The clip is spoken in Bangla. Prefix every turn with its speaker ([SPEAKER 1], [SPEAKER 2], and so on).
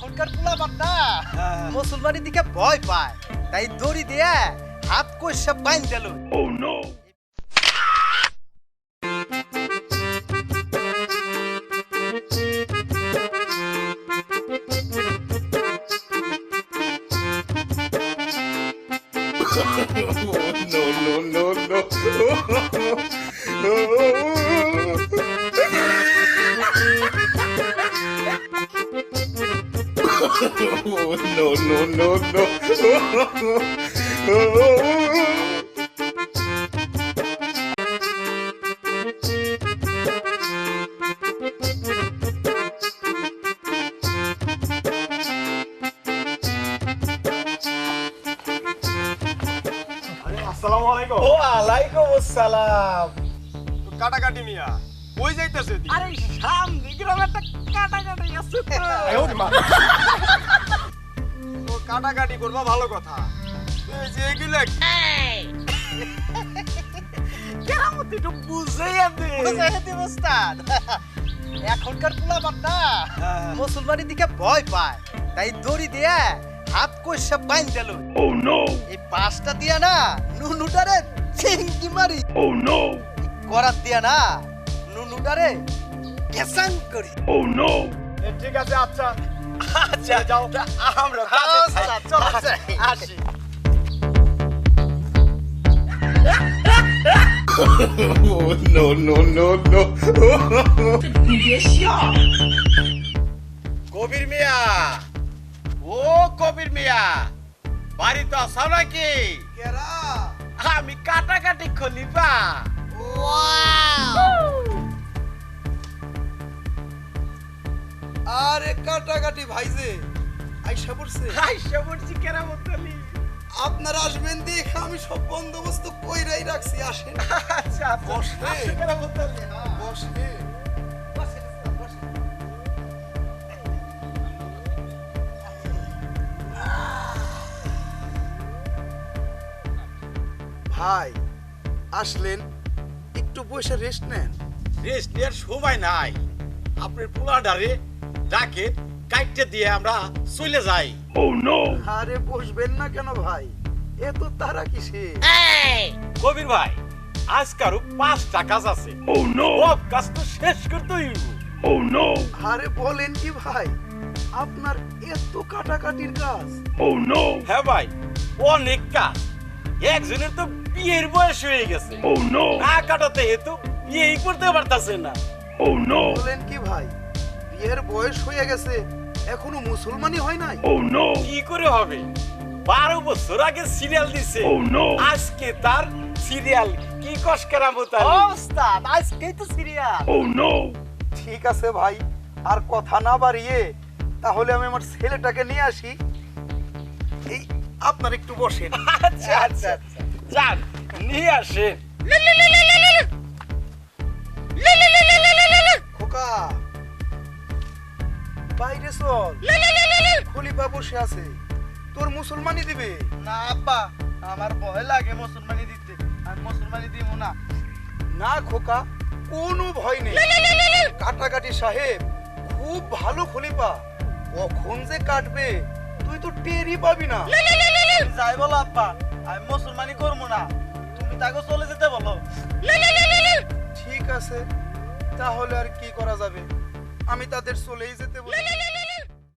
[SPEAKER 1] এখনকার পোলা বান্দা মুসলমানি দিকে ভয় পায়। তাই দড়ি দিয়ে হাত কষা বাইন দিল ও no
[SPEAKER 2] no, no, no, no. no, no, no, no.
[SPEAKER 3] আসসালামু আলাইকুম
[SPEAKER 1] ও আলাইকুম আসসালাম
[SPEAKER 3] কাটাকাটি মিয়া কই যাইতেছে
[SPEAKER 1] আরে সামনে গ্রামে একটা কাটাকাটি আছে
[SPEAKER 3] কাটাকাটি করবা ভালো কথা। তুই যে এগুলা
[SPEAKER 1] কেরামতি একটু বুঝেই আনতে। বুঝাই উস্তাদ এখনকার পোলা বান্দা মুসলমানি দিকে ভয় পায়। তাই দড়ি দিয়ে হাত কষা বাইন দিল
[SPEAKER 2] Oh!
[SPEAKER 1] এই পাঁচটা দিয়া না নুনুটারে চিংকি মারি।
[SPEAKER 2] Oh!
[SPEAKER 1] করাত দিয়া না নুনুটারে করি।
[SPEAKER 2] Oh!
[SPEAKER 3] ঠিক আছে আচ্ছা।
[SPEAKER 1] আচ্ছা
[SPEAKER 3] যাও আমরা
[SPEAKER 1] চল,
[SPEAKER 3] আসি।
[SPEAKER 2] Oh no, no, no, no.
[SPEAKER 3] কবির মিয়া। ও কবির মিয়া বাড়ি তো আসাও নাকি? আমি কাটাকাটি খলিফা।
[SPEAKER 4] আরে কাটাকাটি ভাইজে আইসা পড়ছে।
[SPEAKER 3] আইসা বলছি কেরামত আলী।
[SPEAKER 4] আপনারা আসবেন দেখে আমি সব বন্দোবস্ত কইরাই রাখছি আসেন।
[SPEAKER 3] আচ্ছা আচ্ছা।
[SPEAKER 4] বসে।
[SPEAKER 3] আসো কেরামত আলী হ্যাঁ।
[SPEAKER 4] বসে। ভাই আসলেন? একটু বসে রেস্ট নেন।
[SPEAKER 3] রেস্ট নেওয়ার সময় নাই। আপনার পোলাডারে ডাকে কাইটে দিয়ে আমরা চলে যাই
[SPEAKER 2] Oh no!
[SPEAKER 4] আরে বসবেন না কেন ভাই এ তো তারা কিসে
[SPEAKER 3] কবির ভাই আজকারও পাঁচটা কাজ আছে
[SPEAKER 2] Oh no!
[SPEAKER 3] সব কাজ তো শেষ করতে হইব
[SPEAKER 2] Oh no!
[SPEAKER 4] আরে বলেন কি ভাই আপনার এত কাটাকাটির কাজ
[SPEAKER 2] Oh no!
[SPEAKER 3] হ্যাঁ ভাই অনেক কাজ একজনের তো বিয়ের বয়স হয়ে গেছে
[SPEAKER 2] Oh no!
[SPEAKER 3] না কাটাতে হেতু বিয়েই করতে পারতাছে না
[SPEAKER 2] Oh no!
[SPEAKER 4] বলেন কি ভাই বিয়ের বয়স হয়ে গেছে এখনও মুসলমানি হয় নাই।
[SPEAKER 2] Oh no!
[SPEAKER 3] কি করে হবে? বারো বছর আগে সিরিয়াল দিছে।
[SPEAKER 2] Oh!
[SPEAKER 3] আজকে তার সিরিয়াল। কি কস কেরামত আলী?
[SPEAKER 1] ওস্তাদ আজকেই তো সিরিয়াল।
[SPEAKER 2] Oh no!
[SPEAKER 4] ঠিক আছে ভাই আর কথা না বাড়িয়ে তাহলে আমি আমার ছেলেটাকে নিয়ে আসি। এই আপনার একটু বসেন।
[SPEAKER 3] আচ্ছা আচ্ছা যান নিয়ে আসেন।
[SPEAKER 4] বাইরে চল খলিফা বসে আছে তোর মুসলমানি দিবে
[SPEAKER 1] না আব্বা আমার ভয় লাগে মুসলমানি দিতে আমি মুসলমানি দিব না
[SPEAKER 4] না খোকা কোনো ভয় নেই কাটাকাটি সাহেব খুব ভালো খলিফা কখন যে কাটবে তুই তো টেরই পাবি না
[SPEAKER 1] যাই বলো আব্বা আমি মুসলমানি করব না তুমি তাকে চলে যেতে বলো
[SPEAKER 4] ঠিক আছে তাহলে আর কি করা যাবে আমি তাদের চলেই যেতে বলি।